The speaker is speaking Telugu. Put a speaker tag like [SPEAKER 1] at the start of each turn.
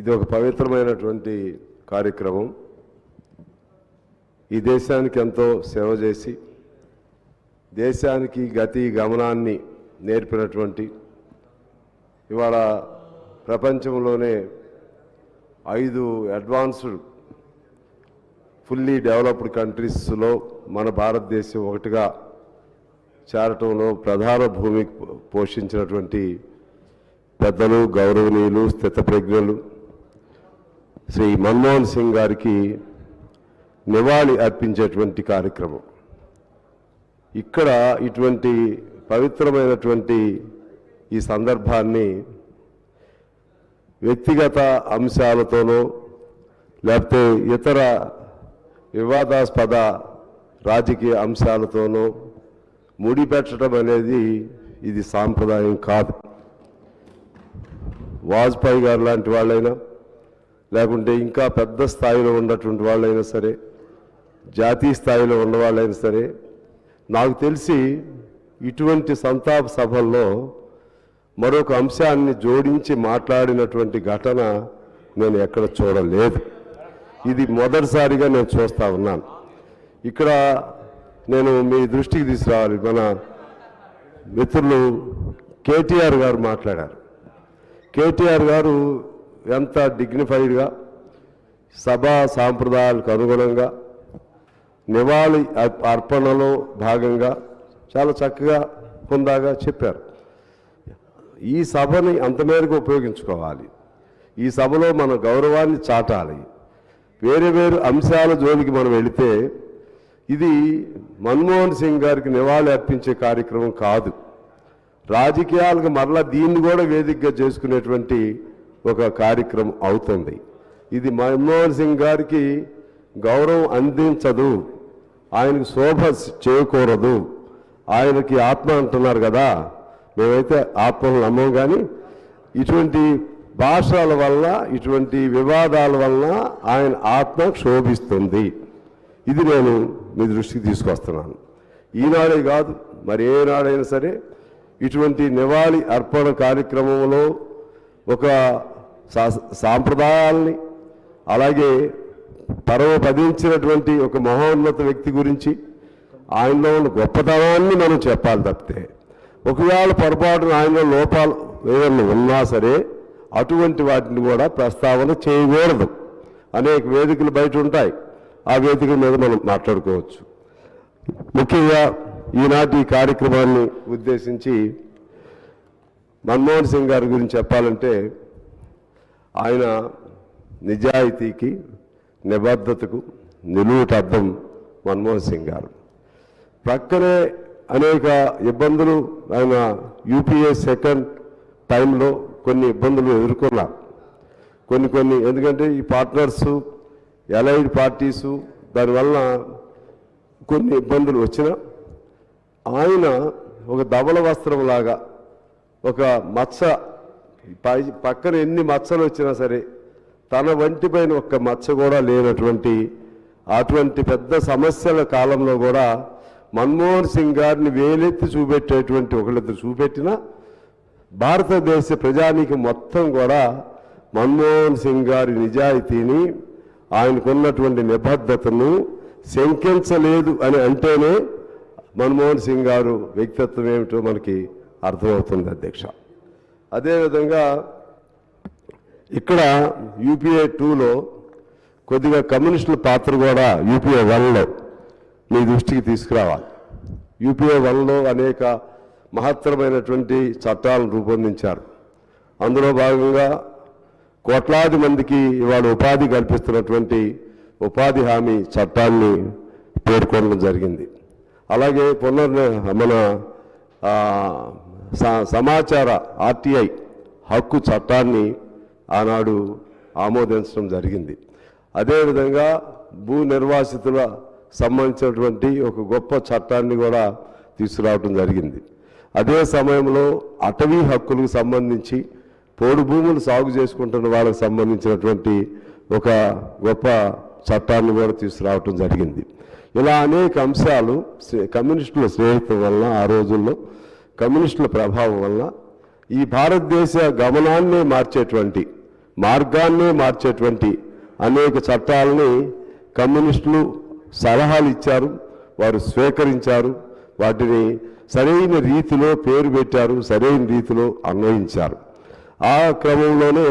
[SPEAKER 1] ఇది ఒక పవిత్రమైనటువంటి కార్యక్రమం. ఈ దేశానికి ఎంతో సేవ చేసి దేశానికి గతి గమనాన్ని నేర్పినటువంటి ఇవాళ ప్రపంచంలోనే ఐదు అడ్వాన్స్డ్ ఫుల్లీ డెవలప్డ్ కంట్రీస్లో మన భారతదేశం ఒకటిగా చేరటంలో ప్రధాన భూమి పోషించినటువంటి పెద్దలు గౌరవనీయులు స్థితప్రజ్ఞలు శ్రీ మన్మోహన్ సింగ్ గారికి నివాళి అర్పించేటువంటి కార్యక్రమం. ఇక్కడ ఇటువంటి పవిత్రమైనటువంటి ఈ సందర్భాన్ని వ్యక్తిగత అంశాలతోనో లేకపోతే ఇతర వివాదాస్పద రాజకీయ అంశాలతోనో ముడిపెట్టడం అనేది ఇది సాంప్రదాయం కాదు. వాజ్పేయి గారు లాంటి వాళ్ళైనా లేకుంటే ఇంకా పెద్ద స్థాయిలో ఉన్నటువంటి వాళ్ళైనా సరే జాతీయ స్థాయిలో ఉన్నవాళ్ళైనా సరే నాకు తెలిసి ఇటువంటి సంతాప సభల్లో మరొక అంశాన్ని జోడించి మాట్లాడినటువంటి ఘటన నేను ఎక్కడ చూడలేదు. ఇది మొదటిసారిగా నేను చూస్తా ఉన్నాను. ఇక్కడ నేను మీ దృష్టికి తీసుకురావాలి. మన మిత్రులు కేటీఆర్ గారు మాట్లాడారు. కేటీఆర్ గారు ఎంత డిగ్నిఫైడ్గా సభా సాంప్రదాయాలకు అనుగుణంగా నివాళి అర్పణలో భాగంగా చాలా చక్కగా హుందాగా చెప్పారు. ఈ సభని అంతమేరకు ఉపయోగించుకోవాలి. ఈ సభలో మన గౌరవాన్ని చాటాలి. వేరే వేరు అంశాల జోలికి మనం వెళితే ఇది మన్మోహన్ సింగ్ గారికి నివాళి అర్పించే కార్యక్రమం కాదు. రాజకీయాలకు మరలా దీన్ని కూడా వేదికగా చేసుకునేటువంటి ఒక కార్యక్రమం అవుతుంది. ఇది మన్మోహన్ సింగ్ గారికి గౌరవం అందించదు. ఆయనకు శోభ చేయకూడదు ఆయనకి ఆత్మ అంటున్నారు కదా. మేమైతే ఆత్మను నమ్మం కానీ ఇటువంటి భాషల వల్ల ఇటువంటి వివాదాల వల్ల ఆయన ఆత్మ క్షోభిస్తుంది. ఇది నేను మీ దృష్టికి తీసుకొస్తున్నాను. ఈనాడే కాదు మరి ఏనాడైనా సరే ఇటువంటి నివాళి అర్పణ కార్యక్రమంలో ఒక సా- సాంప్రదాయాల్ని అలాగే పరమపదించినటువంటి ఒక మహోన్నత వ్యక్తి గురించి ఆయనలో ఉన్న గొప్పతనాన్ని మనం చెప్పాలి తప్పితే ఒకవేళ పొరపాటున ఆయనలో లోపాలు ఏదైనా ఉన్నా సరే అటువంటి వాటిని కూడా ప్రస్తావన చేయకూడదు. అనేక వేదికలు బయట ఉంటాయి. ఆ వేదికల మీద మనం మాట్లాడుకోవచ్చు. ముఖ్యంగా ఈనాటి ఈ కార్యక్రమాన్ని ఉద్దేశించి మన్మోహన్ సింగ్ గారి గురించి చెప్పాలంటే ఆయన నిజాయితీకి నిబద్ధతకు నిలువుటద్దం మన్మోహన్ సింగ్ గారు. ప్రక్కనే అనేక ఇబ్బందులు ఆయన యూపీఏ సెకండ్ టైంలో కొన్ని ఇబ్బందులు ఎదుర్కొన్నారు. కొన్ని కొన్ని ఎందుకంటే ఈ పార్ట్నర్స్ ఎలైడ్ పార్టీసు దానివల్ల కొన్ని ఇబ్బందులు వచ్చినా ఆయన ఒక దబల వస్త్రం లాగా ఒక మచ్చ పై పక్కన ఎన్ని మచ్చలు వచ్చినా సరే తన వంటిపైన ఒక్క మచ్చ కూడా లేనటువంటి అటువంటి పెద్ద సమస్యల కాలంలో కూడా మన్మోహన్ సింగ్ గారిని వేలెత్తి చూపెట్టేటువంటి ఒకళ్ళిద్దరు చూపెట్టినా భారతదేశ ప్రజానికి మొత్తం కూడా మన్మోహన్ సింగ్ గారి నిజాయితీని ఆయనకున్నటువంటి నిబద్ధతను శంకించలేదు అని అంటేనే మన్మోహన్ సింగ్ గారు వ్యక్తిత్వం ఏమిటో మనకి అర్థమవుతుంది అధ్యక్ష. అదేవిధంగా ఇక్కడ యూపీఏ టూలో కొద్దిగా కమ్యూనిస్టుల పాత్ర కూడా యూపీఏ వన్లో మీ దృష్టికి తీసుకురావాలి. యూపీఏ వన్లో అనేక మహత్తరమైనటువంటి చట్టాలను రూపొందించారు. అందులో భాగంగా కోట్లాది మందికి ఇవాళ ఉపాధి కల్పిస్తున్నటువంటి ఉపాధి హామీ చట్టాన్ని పేర్కొనడం జరిగింది. అలాగే పునర్ మన సమాచార ఆర్టీఐ హక్కు చట్టాన్ని ఆనాడు ఆమోదించడం జరిగింది. అదేవిధంగా భూ నిర్వాసితుల సంబంధించినటువంటి ఒక గొప్ప చట్టాన్ని కూడా తీసుకురావడం జరిగింది. అదే సమయంలో అటవీ హక్కులకు సంబంధించి పోడు భూములు సాగు చేసుకుంటున్న వాళ్ళకి సంబంధించినటువంటి ఒక గొప్ప చట్టాన్ని కూడా తీసుకురావటం జరిగింది. ఇలా అనేక అంశాలు కమ్యూనిస్టుల స్నేహితుల వలన ఆ రోజుల్లో కమ్యూనిస్టుల ప్రభావం వల్ల ఈ భారతదేశ గమనాన్నే మార్చేటువంటి మార్గాన్నే మార్చేటువంటి అనేక చట్టాలని కమ్యూనిస్టులు సలహాలు ఇచ్చారు వారు స్వీకరించారు వాటిని సరైన రీతిలో పేరు పెట్టారు సరైన రీతిలో అన్వయించారు. ఆ క్రమంలోనే